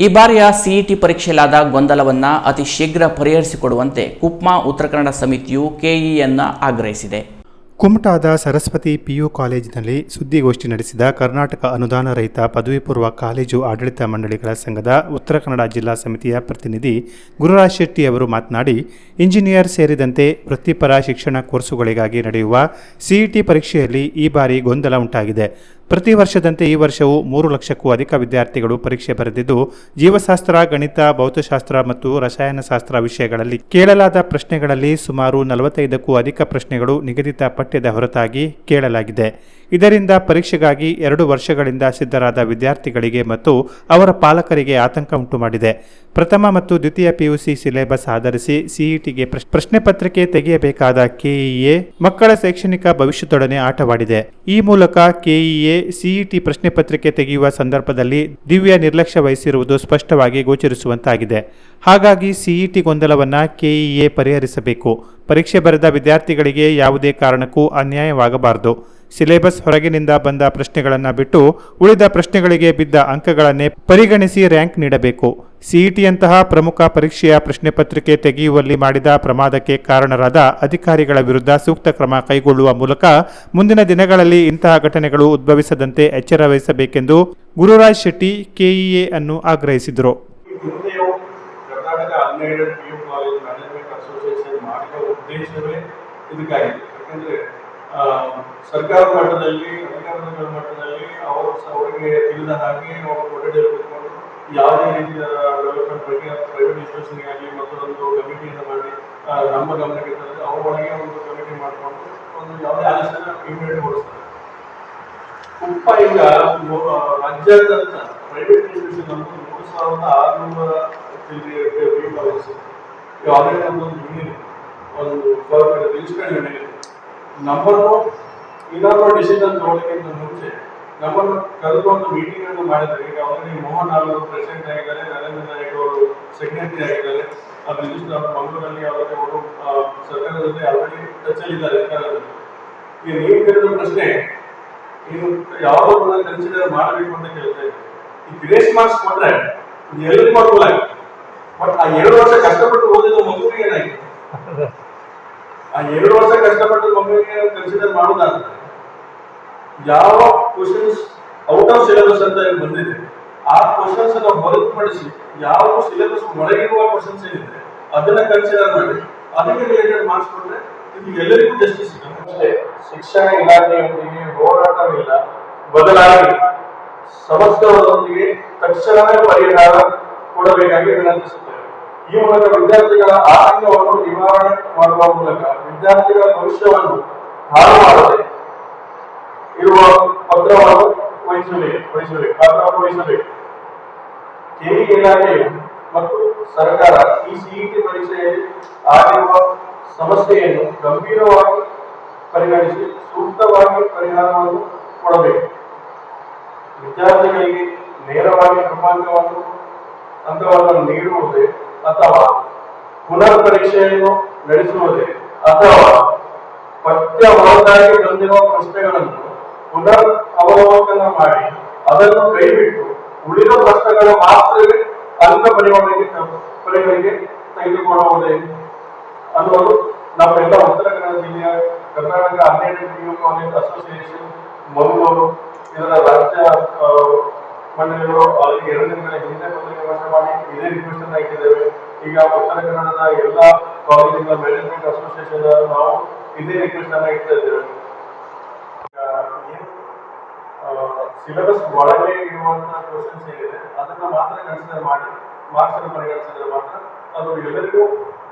ಈ ಬಾರಿಯ ಸಿಇಟಿ ಪರೀಕ್ಷೆಯಲ್ಲಾದ ಗೊಂದಲವನ್ನು ಅತಿ ಶೀಘ್ರ ಪರಿಹರಿಸಿಕೊಡುವಂತೆ ಕುಪ್ಮಾ ಉತ್ತರ ಕನ್ನಡ ಸಮಿತಿಯು ಕೆಇಎನ್ನ ಆಗ್ರಹಿಸಿದೆ. ಕುಮಟಾದ ಸರಸ್ವತಿ ಪಿಯು ಕಾಲೇಜಿನಲ್ಲಿ ಸುದ್ದಿಗೋಷ್ಠಿ ನಡೆಸಿದ ಕರ್ನಾಟಕ ಅನುದಾನ ರಹಿತ ಪದವಿ ಪೂರ್ವ ಕಾಲೇಜು ಆಡಳಿತ ಮಂಡಳಿಗಳ ಸಂಘದ ಉತ್ತರ ಕನ್ನಡ ಜಿಲ್ಲಾ ಸಮಿತಿಯ ಪ್ರತಿನಿಧಿ ಗುರುರಾಜ್ ಶೆಟ್ಟಿ ಅವರು ಮಾತನಾಡಿ, ಇಂಜಿನಿಯರ್ ಸೇರಿದಂತೆ ವೃತ್ತಿಪರ ಶಿಕ್ಷಣ ಕೋರ್ಸುಗಳಿಗಾಗಿ ನಡೆಯುವ ಸಿಇಟಿ ಪರೀಕ್ಷೆಯಲ್ಲಿ ಈ ಬಾರಿ ಗೊಂದಲ ಉಂಟಾಗಿದೆ. ಪ್ರತಿ ವರ್ಷದಂತೆ ಈ ವರ್ಷವೂ ಮೂರು ಲಕ್ಷಕ್ಕೂ ಅಧಿಕ ವಿದ್ಯಾರ್ಥಿಗಳು ಪರೀಕ್ಷೆ ಬರೆದಿದ್ದು, ಜೀವಶಾಸ್ತ್ರ, ಗಣಿತ, ಭೌತಶಾಸ್ತ್ರ ಮತ್ತು ರಸಾಯನಶಾಸ್ತ್ರ ವಿಷಯಗಳಲ್ಲಿ ಕೇಳಲಾದ ಪ್ರಶ್ನೆಗಳಲ್ಲಿ ಸುಮಾರು ನಲವತ್ತೈದಕ್ಕೂ ಅಧಿಕ ಪ್ರಶ್ನೆಗಳು ನಿಗದಿತ ಪಠ್ಯದ ಹೊರತಾಗಿ ಕೇಳಲಾಗಿದೆ. ಇದರಿಂದ ಪರೀಕ್ಷೆಗಾಗಿ ಎರಡು ವರ್ಷಗಳಿಂದ ಸಿದ್ಧರಾದ ವಿದ್ಯಾರ್ಥಿಗಳಿಗೆ ಮತ್ತು ಅವರ ಪಾಲಕರಿಗೆ ಆತಂಕ ಉಂಟುಮಾಡಿದೆ. ಪ್ರಥಮ ಮತ್ತು ದ್ವಿತೀಯ ಪಿಯುಸಿ ಸಿಲೆಬಸ್ ಆಧರಿಸಿ ಸಿಇಟಿಗೆ ಪ್ರಶ್ನೆ ಪತ್ರಿಕೆ ತೆಗೆಯಬೇಕಾದ ಕೆಇಎ ಮಕ್ಕಳ ಶೈಕ್ಷಣಿಕ ಭವಿಷ್ಯದೊಡನೆ ಆಟವಾಡಿದೆ. ಈ ಮೂಲಕ ಕೆಇಎ ಸಿಇಟಿ ಪ್ರಶ್ನೆ ಪತ್ರಿಕೆ ತೆಗೆಯುವ ಸಂದರ್ಭದಲ್ಲಿ ದಿವ್ಯ ನಿರ್ಲಕ್ಷ್ಯ ವಹಿಸಿರುವುದು ಸ್ಪಷ್ಟವಾಗಿ ಗೋಚರಿಸುವಂತಾಗಿದೆ. ಹಾಗಾಗಿ ಸಿಇಟಿ ಗೊಂದಲವನ್ನು ಕೆಇಎ ಪರಿಹರಿಸಬೇಕು. ಪರೀಕ್ಷೆ ಬರೆದ ವಿದ್ಯಾರ್ಥಿಗಳಿಗೆ ಯಾವುದೇ ಕಾರಣಕ್ಕೂ ಅನ್ಯಾಯವಾಗಬಾರದು. ಸಿಲೆಬಸ್ ಹೊರಗಿನಿಂದ ಬಂದ ಪ್ರಶ್ನೆಗಳನ್ನು ಬಿಟ್ಟು ಉಳಿದ ಪ್ರಶ್ನೆಗಳಿಗೆ ಬಿದ್ದ ಅಂಕಗಳನ್ನೇ ಪರಿಗಣಿಸಿ ರ್ಯಾಂಕ್ ನೀಡಬೇಕು. ಸಿಇಟಿಯಂತಹ ಪ್ರಮುಖ ಪರೀಕ್ಷೆಯ ಪ್ರಶ್ನೆ ಪತ್ರಿಕೆ ತೆಗೆಯುವಲ್ಲಿ ಮಾಡಿದ ಪ್ರಮಾದಕ್ಕೆ ಕಾರಣರಾದ ಅಧಿಕಾರಿಗಳ ವಿರುದ್ಧ ಸೂಕ್ತ ಕ್ರಮ ಕೈಗೊಳ್ಳುವ ಮೂಲಕ ಮುಂದಿನ ದಿನಗಳಲ್ಲಿ ಇಂತಹ ಘಟನೆಗಳು ಉದ್ಭವಿಸದಂತೆ ಎಚ್ಚರ ವಹಿಸಬೇಕೆಂದು ಗುರುರಾಜ್ ಶೆಟ್ಟಿ ಕೆಇಎ ಅನ್ನು ಆಗ್ರಹಿಸಿದರು. ಇದಕ್ಕಾಗಿ ಯಾಕಂದ್ರೆ ಸರ್ಕಾರದ ಮಟ್ಟದಲ್ಲಿ ಅಧಿಕಾರಿಗಳ ಮಟ್ಟದಲ್ಲಿ ಅವರು ಅವರಿಗೆ ತಿಳಿದ ಹಾಗೆ ಅವರು ಕೊಠಡಿಯಲ್ಲಿ ಕೂತ್ಕೊಂಡು ಯಾವುದೇ ರೀತಿಯ ಡೆವಲಪ್ಮೆಂಟ್ ಬಗ್ಗೆ ಪ್ರೈವೇಟ್ ಇನ್ಸ್ಟಿಟ್ಯೂಷನ್ಗೆ ಆಗಲಿ ಮತ್ತೊಂದು ಕಮಿಟಿಯನ್ನು ಮಾಡಿ ಆ, ನಮ್ಮ ಗಮನಕ್ಕೆ ತಂದು ಅವ್ರ ಒಳಗೆ ಒಂದು ಕಮಿಟಿ ಮಾಡಿಕೊಂಡು ಒಂದು ಯಾವುದೇ ಆಲೋಚನೆ ಇಮಿಡಿಯೇಟ್ ಕೊಡಿಸ್ತಾರೆ ಕುಪ್ಪ ಈಗ ರಾಜ್ಯಾದ್ಯಂತ ಪ್ರೈವೇಟ್ ಇನ್ಸ್ಟಿಟ್ಯೂಷನ್ ನಮ್ಮದು ಮೂರು ಸಾವಿರದ ಆರುನೂರ ಯಾವುದೇ ನಮ್ಮದೊಂದು ಯೂನಿಯನ್ ಒಂದು ರಿಜಿಸ್ಟರ್ಡ್ ಯೂನಿಯನ್ ನಮ್ಮನ್ನು ಇನ್ನೊಬ್ಬ ಡಿಸಿಷನ್ ತಗೊಳ್ಳಿಕ್ಕಿಂತ ಮುಂಚೆ ನಮ್ಮನ್ನು ಕರೆದು ಒಂದು ಮೀಟಿಂಗ್ ಅನ್ನು ಮಾಡಿದ್ದಾರೆ. ಈಗ ಅವರಿಗೆ ಮೋಹನ್ ಅವರು ಪ್ರೆಸಿಡೆಂಟ್ ಆಗಿದ್ದಾರೆ ನರೇಂದ್ರ ನಾಯ್ಡು ಅವರು ಸೆಕ್ರೆಟರಿ ಆಗಿದ್ದಾರೆ. ಅದು ಅವರು ಮಂಗಳೂರಲ್ಲಿ ಅವರಿಗೆ ಅವರು ಆ, ಸರ್ಕಾರದ ಜೊತೆ ಆಲ್ರೆಡಿ ಟಚ್ ಅಲ್ಲಿ ಇದ್ದಾರೆ ಅಧಿಕಾರದಲ್ಲಿ. ಈಗ ನೀವು ಕೇಳಿದ ಪ್ರಶ್ನೆ ನೀವು ಯಾವ ಕನ್ಸಿಡರ್ ಮಾಡಬೇಕು ಅಂತ ಕೇಳ್ತಾ ಇದ್ದೀವಿ ಈ ಗ್ರೇಸ್ ಮಾರ್ಕ್ಸ್ ಕೊಟ್ರೆ ಎಲ್ಲರಿಗೂ ಅನುಕೂಲ ಬಟ್ ಆ ಎರಡು ವರ್ಷ ಕಷ್ಟಪಟ್ಟು ಓದಿದ ಮಗುವಿಗೆ ಏನಾಯ್ತು? ಆ ಎರಡು ವರ್ಷ ಕಷ್ಟಪಟ್ಟು ಮಗುವಿಗೆ ಕನ್ಸಿಡರ್ ಮಾಡೋದಾದ್ರೆ ಯಾವ ಕ್ವಶನ್ಸ್ ಔಟ್ ಆಫ್ ಸಿಲೆಬಸ್ ಅಂತ ಬಂದಿದೆ. ಆ ಕ್ವಶನ್ಸ್ ಅನ್ನ ಹೊರತುಪಡಿಸಿ ಯಾವ ಸಿಲೆಬಸ್ ಒಳಗಿರುವ ಕ್ವಶನ್ಸ್ ಏನಿದೆ, ಅದನ್ನ ಕನ್ಸಿಡರ್ ಮಾಡಿ. ಅದಕ್ಕೆ ರಿಲೇಟೆಡ್ ಮಾರ್ಕ್ಸ್ ಕೊಟ್ರೆ ಇದು ಎಲ್ಲರಿಗೂ ಜಸ್ಟಿಸ್ ಅಷ್ಟೇ, ಶಿಕ್ಷಣ ಇಲಾಖೆಯೊಂದಿಗೆ ಹೋರಾಟವಿಲ್ಲ, ಬದಲಾಗಿ ಸಮಸ್ಯೆಗಳೊಂದಿಗೆ ತಕ್ಷಣವೇ ಪರಿಹಾರ ಕೊಡಬೇಕಾಗಿ ವಿನಂತಿಸುತ್ತೇವೆ. ಈ ಮೂಲಕ ವಿದ್ಯಾರ್ಥಿಗಳ ಆತಂಕವನ್ನು ನಿವಾರಣೆ ಮಾಡುವ ಮೂಲಕ ವಿದ್ಯಾರ್ಥಿಗಳ ಭವಿಷ್ಯವನ್ನು ಹಾಳು ಮಾಡದೆ ಇರುವ ಪತ್ರವನ್ನು ವಹಿಸಬೇಕು ವಹಿಸಬೇಕು ಪಾತ್ರವನ್ನು ವಹಿಸಬೇಕು ಕೆಇ ಇಲಾಖೆ ಮತ್ತು ಸರ್ಕಾರ ಈ ಸಿಇಟಿ ಪರೀಕ್ಷೆಯಲ್ಲಿ ಆಗಿರುವ ಸಮಸ್ಯೆಯನ್ನು ಗಂಭೀರವಾಗಿ ಪರಿಗಣಿಸಿ ಸೂಕ್ತವಾಗಿ ಪರಿಹಾರವನ್ನು ಕೊಡಬೇಕು. ವಿದ್ಯಾರ್ಥಿಗಳಿಗೆ ನೇರವಾಗಿ ಕ್ರಮಾಂಕವನ್ನು ಅಂಕವನ್ನು ನೀಡುವುದೇ ಅಥವಾ ಪುನರ್ ಪರೀಕ್ಷೆಯನ್ನು ನಡೆಸುವುದೇ ಅಥವಾ ಪಠ್ಯ ಹೊರತಾಗಿ ಬಂದಿರುವ ಪ್ರಶ್ನೆಗಳನ್ನು ಪುನರ್ ಅವಲೋಕನ ಮಾಡಿ ಅದನ್ನು ಕೈಬಿಟ್ಟು ಉಳಿದ ಪ್ರಶ್ನೆಗಳು ಮಾತ್ರವೇ ಅಂಕ ಪರಿಗಣನೆಗೆ ಪರಿಗಣನೆಗೆ ತೆಗೆದುಕೊಳ್ಳುವುದೇ ಅನ್ನೋದು ನಮ್ಮೆಲ್ಲ ಉತ್ತರ ಕನ್ನಡ ಜಿಲ್ಲೆಯ ಕರ್ನಾಟಕ ಹನ್ನೆರಡು ಕಾಲೇಜ್ ಅಸೋಸಿಯೇಷನ್ ಮಂಗಳೂರು, ಇದರ ರಾಜ್ಯ ಮಂಡಳಿಗಳು ಅವರಿಗೆ ಎರಡು ದಿನಗಳ ಹಿಂದೆ ಪತ್ರಿಕೆ ಭಾಷೆ ಮಾಡಿ, ಇದೇ ರಿಕ್ವೆಸ್ಟ್ ಅನ್ನ ಇಟ್ಟಿದ್ದೇವೆ ಈಗ ಉತ್ತರ ಕನ್ನಡದ ಎಲ್ಲ ಕಾಲೇಜಿನ ಮ್ಯಾನೇಜ್ಮೆಂಟ್ ಅಸೋಸಿಯೇಷನ್ ನಾವು ಇದೇ ರಿಕ್ವೆಸ್ಟ್ ಅನ್ನ ಇಡ್ತಾ ಸಿಲೆಬಸ್ ಒಳಗೆ ಇರುವಂತಹ ಕ್ವಶನ್ಸ್ ಏನಿದೆ, ಅದನ್ನ ಮಾತ್ರ ಕನ್ಸಿಡರ್ ಮಾಡಿ ಮಾರ್ಕ್ಸ್ ಅನ್ನು ಪರಿಗಣಿಸಿದ್ರೆ ಮಾತ್ರ ಅದು ಎಲ್ಲರಿಗೂ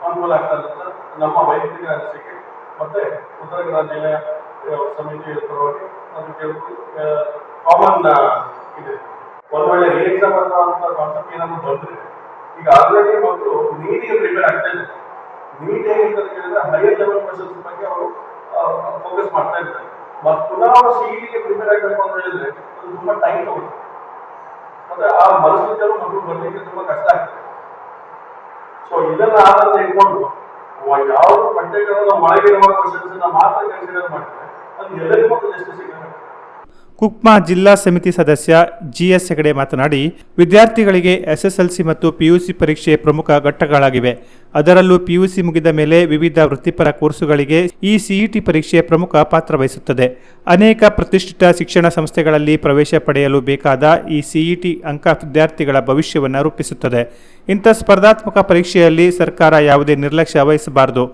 ಅನುಕೂಲ ಆಗ್ತದೆ ಅಂತ ನಮ್ಮ ವೈಯಕ್ತಿಕ ಅನಿಸಿಕೆ, ಮತ್ತೆ ಉತ್ತರ ಕನ್ನಡ ಜಿಲ್ಲೆಯ ಸಮಿತಿಯ ಪರವಾಗಿ ಅದು ಕಾಮನ್ ಇದೆ. ಒಂದ್ ವೇಳೆ ಎಕ್ಸಾಮ್ ಅನ್ನೋ ಕಾನ್ಸೆಪ್ಟ್ ಏನಾದ್ರು ಬಂದ್ರೆ ಈಗ ಆಲ್ರೆಡಿ ಮಕ್ಕಳು ನೀಟಿಗೆ ಪ್ರಿಪೇರ್ ಆಗ್ತಾ ಇದ್ದಾರೆ. ನೀಟ್ ಅಂತ ಕೇಳಿದ್ರೆ ಹೈಯರ್ ಲೆವೆಲ್ ಕ್ವಶನ್ಸ್ ಬಗ್ಗೆ ಅವರು ಫೋಕಸ್ ಮಾಡ್ತಾ ಇದ್ದಾರೆ. ಮತ್ತೆ ಪುನಃ ಅವರು ಸಿಇಟಿಗೆ ಪ್ರಿಪೇರ್ ಆಗಬೇಕು ಅಂತ ಹೇಳಿದ್ರೆ ಅದು ತುಂಬಾ ಟೈಮ್ ಆಗುತ್ತೆ ಮತ್ತೆ ಆ ಮನಸ್ಥಿತಿಯಲ್ಲೂ ಮಕ್ಕಳು ಬರ್ಲಿಕ್ಕೆ ತುಂಬಾ ಕಷ್ಟ ಆಗ್ತದೆ. ಸೊ ಇದನ್ನ ಆಧಾರದ ಇಟ್ಕೊಂಡು ಯಾವ ಪಠ್ಯಕ್ರಮದ ಒಳಗಿರುವ ಕ್ವಶನ್ಸ್ ಮಾತ್ರ ಕನ್ಸಿಡರ್ ಮಾಡಿದ್ರೆ ಅದು ಎಲ್ಲರಿಗೂ ಒಂದು ಜಸ್ಟಿಸ್ ಸಿಗಬೇಕು ಕುಕ್ಮಾ ಜಿಲ್ಲಾ ಸಮಿತಿ ಸದಸ್ಯ ಜಿಎಸ್ ಹೆಗಡೆ ಮಾತನಾಡಿ, ವಿದ್ಯಾರ್ಥಿಗಳಿಗೆ ಎಸ್ಎಸ್ಎಲ್ಸಿ ಮತ್ತು ಪಿಯುಸಿ ಪರೀಕ್ಷೆ ಪ್ರಮುಖ ಘಟ್ಟಗಳಾಗಿವೆ. ಅದರಲ್ಲೂ ಪಿಯುಸಿ ಮುಗಿದ ಮೇಲೆ ವಿವಿಧ ವೃತ್ತಿಪರ ಕೋರ್ಸುಗಳಿಗೆ ಈ ಸಿಇಟಿ ಪರೀಕ್ಷೆ ಪ್ರಮುಖ ಪಾತ್ರ ವಹಿಸುತ್ತದೆ. ಅನೇಕ ಪ್ರತಿಷ್ಠಿತ ಶಿಕ್ಷಣ ಸಂಸ್ಥೆಗಳಲ್ಲಿ ಪ್ರವೇಶ ಪಡೆಯಲು ಬೇಕಾದ ಈ ಸಿಇಟಿ ಅಂಕ ವಿದ್ಯಾರ್ಥಿಗಳ ಭವಿಷ್ಯವನ್ನು ರೂಪಿಸುತ್ತದೆ. ಇಂಥ ಸ್ಪರ್ಧಾತ್ಮಕ ಪರೀಕ್ಷೆಯಲ್ಲಿ ಸರ್ಕಾರ ಯಾವುದೇ ನಿರ್ಲಕ್ಷ್ಯ ವಹಿಸಬಾರದು.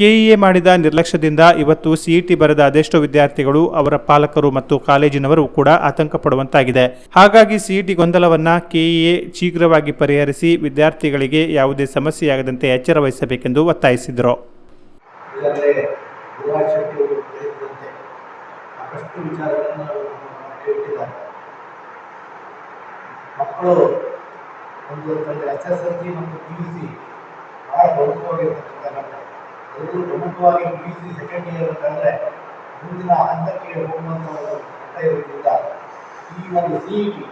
ಕೆಇಎ ಮಾಡಿದ ನಿರ್ಲಕ್ಷ್ಯದಿಂದ ಇವತ್ತು ಸಿಇಟಿ ಬರೆದ ಅದೆಷ್ಟೋ ವಿದ್ಯಾರ್ಥಿಗಳು, ಅವರ ಪಾಲಕರು ಮತ್ತು ಕಾಲೇಜಿನವರು ಕೂಡ ಆತಂಕ ಪಡುವಂತಾಗಿದೆ. ಹಾಗಾಗಿ ಸಿಇಟಿ ಗೊಂದಲವನ್ನ ಕೆಇಎ ಶೀಘ್ರವಾಗಿ ಪರಿಹರಿಸಿ ವಿದ್ಯಾರ್ಥಿಗಳಿಗೆ ಯಾವುದೇ ಸಮಸ್ಯೆಯಾಗದಂತೆ ಎಚ್ಚರ ವಹಿಸಬೇಕೆಂದು ಒತ್ತಾಯಿಸಿದರು. ಮಕ್ಕಳು ಒಂದು ಎಸ್ ಎಸ್ ಎಲ್ ಸಿ ಮತ್ತು ಪಿ ಯು ಸಿ ಭಾಳ ಪ್ರಮುಖವಾಗಿರ್ತಕ್ಕಂಥ ಅದರಲ್ಲೂ ಪ್ರಮುಖವಾಗಿ ಪಿ ಸಿ ಸೆಕೆಂಡ್ ಇಯರ್ ಅಂತಂದರೆ ಮುಂದಿನ ಹಂತಕ್ಕೆ ಹೋಗುವಂಥ ಒಂದು ಹಂತ ಇರೋದ್ರಿಂದ ಈ ಒಂದು ಸಿ ಇ ಟಿ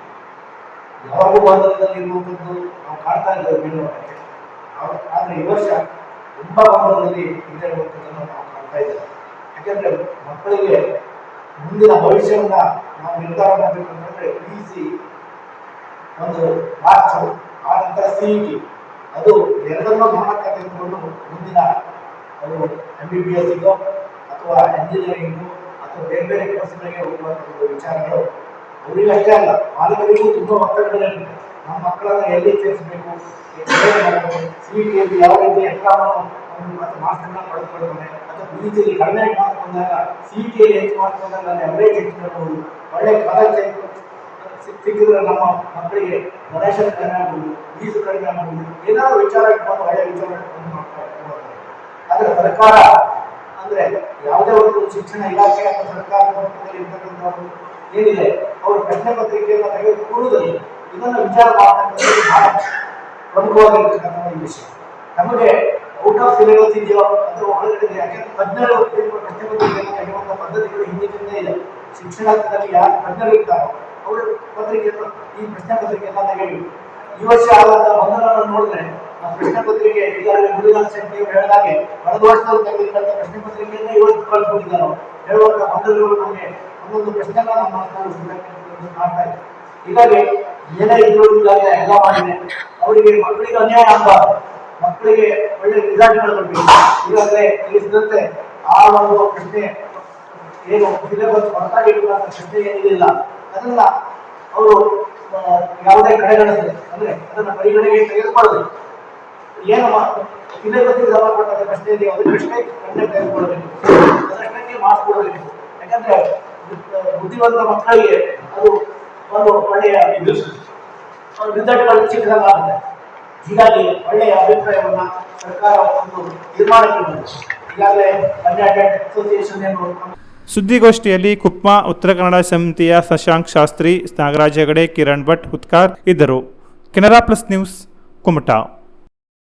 ಯಾವಾಗೂ ನಾವು ಕಾಣ್ತಾ ಇದ್ದೇವೆ ಮೇಲ್ನೋಟಕ್ಕೆ. ಆದರೆ ಈ ವರ್ಷ ತುಂಬ ಗೊಂದಲದಲ್ಲಿ ಇದೆ ಇರುವಂಥದ್ದನ್ನು ನಾವು ಕಾಣ್ತಾ ಇದ್ದೇವೆ. ಯಾಕೆಂದರೆ ಮಕ್ಕಳಿಗೆ ಮುಂದಿನ ಭವಿಷ್ಯವನ್ನ ನಾವು ನಿರ್ಧಾರ ಮಾಡಬೇಕು ಅಂತಂದರೆ ಪಿ ಸಿ ಒಂದು ಮಾರ್ಚ್ ಆ ನಂತರ ಸಿ ಇ ಟಿ ಅದು ಎರಡನ್ನೂ ಗಮನಕ್ಕೆ ತೆಗೆದುಕೊಂಡು ಮುಂದಿನ ಅದು ಎಂ ಬಿ ಬಿ ಎಸ್ಸಿಗೋ ಅಥವಾ ಎಂಜಿನಿಯರಿಂಗು ಅಥವಾ ಬೇರೆ ಬೇರೆ ಕೋರ್ಸ್ಗಳಿಗೆ ಹೋಗುವಂಥ ವಿಚಾರಗಳು ಅವರಿಗೆ ಅಷ್ಟೇ ಅಲ್ಲ ಪಾಲಕರಿಗೂ ತುಂಬ ಒತ್ತಡಗಳಿರುತ್ತೆ ನಮ್ಮ ಮಕ್ಕಳನ್ನ ಎಲ್ಲಿ ಸೇರಿಸಬೇಕು ಸಿ ಟಿಯಲ್ಲಿ ಯಾವ ರೀತಿ ಎಕ್ಸಾಮನ್ನು ಮತ್ತು ಮಾರ್ಕ್ಸನ್ನು ಪಡೆದುಕೊಳ್ತಾನೆ ಅಥವಾ ಜಿಯಲ್ಲಿ ಕಡಿಮೆ ಮಾರ್ಕ್ಸ್ ಬಂದಾಗ ಸಿ ಟಿಯಲ್ಲಿ ಹೆಚ್ಚು ಮಾರ್ಕ್ಸ್ ಬಂದಾಗ ನಾನು ಎವರೇಜ್ ಹೆಚ್ಚು ಮಾಡಬಹುದು ಒಳ್ಳೆ ಕಾಲೇಜ್ ಸಿಕ್ಕಿದ್ರೆ ನಮ್ಮ ಮಕ್ಕಳಿಗೆ ಡೊನೇಷನ್ ಕಡಿಮೆ ಆಗ್ಬೋದು ಫೀಸು ಕಡಿಮೆ ಆಗ್ಬೋದು, ಏನಾದ್ರು ವಿಚಾರ ಇಟ್ಕೊಂಡು ಒಳ್ಳೆ ವಿಚಾರ ಇಟ್ಕೊಂಡು ಮಾಡ್ತಾ ಹೋಗ್ತಾರೆ. ಆದರೆ ಸರ್ಕಾರ ಅಂದ್ರೆ ಯಾವುದೇ ಒಂದು ಶಿಕ್ಷಣ ಇಲಾಖೆ ಅಥವಾ ಸರ್ಕಾರದ ಮಟ್ಟದಲ್ಲಿ ಇರ್ತಕ್ಕಂಥವ್ರು ಏನಿದೆ, ಅವರು ಪ್ರಶ್ನೆ ಪತ್ರಿಕೆಯನ್ನು ತೆಗೆದುಕೊಳ್ಳುವುದಿಲ್ಲ ಇದನ್ನು ವಿಚಾರ ಮಾಡತಕ್ಕಂಥದ್ದು ಬಹಳ ಪ್ರಮುಖವಾಗಿರ್ತಕ್ಕಂಥ ಒಂದು ವಿಷಯ. ನಮಗೆ ಔಟ್ ಆಫ್ ಸಿಲೆಬಸ್ ಇದೆಯೋ, ಅಥವಾ ಒಳಗಡೆ ಯಾಕೆಂದ್ರೆ ತಜ್ಞರು ಪ್ರಶ್ನೆ ಪತ್ರಿಕೆಯನ್ನು ತೆಗೆಯುವಂಥ ಪದ್ಧತಿಗಳು ಹಿಂದಿನಿಂದ ಇದೆ. ಶಿಕ್ಷಣದಲ್ಲಿ ಯಾರು ತಜ್ಞರು ಇರ್ತಾರೋ, ಅವರು ಪತ್ರಿಕೆಯನ್ನು, ಈ ಪ್ರಶ್ನೆ ಪತ್ರಿಕೆಯನ್ನು ತೆಗೆಯಬೇಕು ಈ ವರ್ಷ ಆದಂತಹ ಗೊಂದಲವನ್ನು ನೋಡಿದ್ರೆ ಆ ಪ್ರಶ್ನೆ ಪತ್ರಿಕೆ ಈಗಾಗಲೇ ಮುರುಘಾನ ಶೆಟ್ಟಿ ಅವರು ಹೇಳಿದಾಗೆ ಕಳೆದ ವರ್ಷದಲ್ಲಿ ತೆಗೆದಿದ್ದಂತ ಪ್ರಶ್ನೆ ಪತ್ರಿಕೆಯನ್ನೇ ಇವತ್ತು ಕಳ್ಕೊಂಡಿದ್ದಾರೆ. ಹೇಳುವಂತ ಗೊಂದಲಗಳು ನಮಗೆ ಒಂದೊಂದು ಪ್ರಶ್ನೆಗಳನ್ನು ನಮ್ಮ ಮಾಡ್ತಾ ಇದ್ದಾರೆ. ಹೀಗಾಗಿ ಏನೇ ಇದ್ರು ಈಗಾಗಲೇ ಎಲ್ಲ ಮಾಡಿದೆ. ಅವರಿಗೆ ಮಕ್ಕಳಿಗೆ ಅನ್ಯಾಯ ಆಗಬಾರ್ದು ಮಕ್ಕಳಿಗೆ ಒಳ್ಳೆ ರಿಸಲ್ಟ್ಗಳು ಬರ್ಬೇಕು ಈಗಾಗಲೇ ತಿಳಿಸಿದಂತೆ ಆ ಒಂದು ಪ್ರಶ್ನೆ ಏನು ಸಿಲೆಬಸ್ ಹೊರತಾಗಿರುವಂತ ಪ್ರಶ್ನೆ ಏನಿಲ್ಲ. ಅದನ್ನ ಅವರು ಯಾವುದೇ ಕಡೆಗಣಿಸದೆ ಅಂದ್ರೆ ಅದನ್ನ ಪರಿಗಣನೆಗೆ ತೆಗೆದುಕೊಳ್ಳಬೇಕು ಏನು ಸಿಲೆಬಸ್ ಸಂಬಂಧಪಟ್ಟ ಪ್ರಶ್ನೆ ಇದೆಯೋ ಅದಕ್ಕಷ್ಟೇ ಕಣ್ಣೆ ತೆಗೆದುಕೊಳ್ಳಬೇಕು. ಅದಷ್ಟಕ್ಕೆ ಮಾಡಿಸ್ಕೊಡಬೇಕು. ಕೊಡಬೇಕು ಯಾಕಂದ್ರೆ ಬುದ್ಧ- ಬುದ್ಧಿವಂತ ಮಕ್ಕಳಿಗೆ ಅದು ಒಂದು ಒಳ್ಳೆಯ ರಿಸಲ್ಟ್ಗಳು ಸಿಕ್ಕದಂಗಾಗುತ್ತೆ ಹೀಗಾಗಿ ಒಳ್ಳೆಯ ಅಭಿಪ್ರಾಯವನ್ನು ಸರ್ಕಾರ ಒಂದು ನಿರ್ಮಾಣಕ್ಕೆ ಬಂದಿದೆ. ಈಗಾಗಲೇ ಅಸೋಸಿಯೇಷನ್ ಏನು ಸುದ್ದಿಗೋಷ್ಠಿಯಲ್ಲಿ ಕುಪ್ಮಾ, ಉತ್ತರ ಕನ್ನಡ ಸಮಿತಿಯ ಶಶಾಂಕ್ ಶಾಸ್ತ್ರಿ ನಾಗರಾಜ್ ಹೆಗಡೆ, ಕಿರಣ್ ಭಟ್ ಹುತ್ಕಾರ್ ಇದ್ದರು. Canara plus news, Kumta.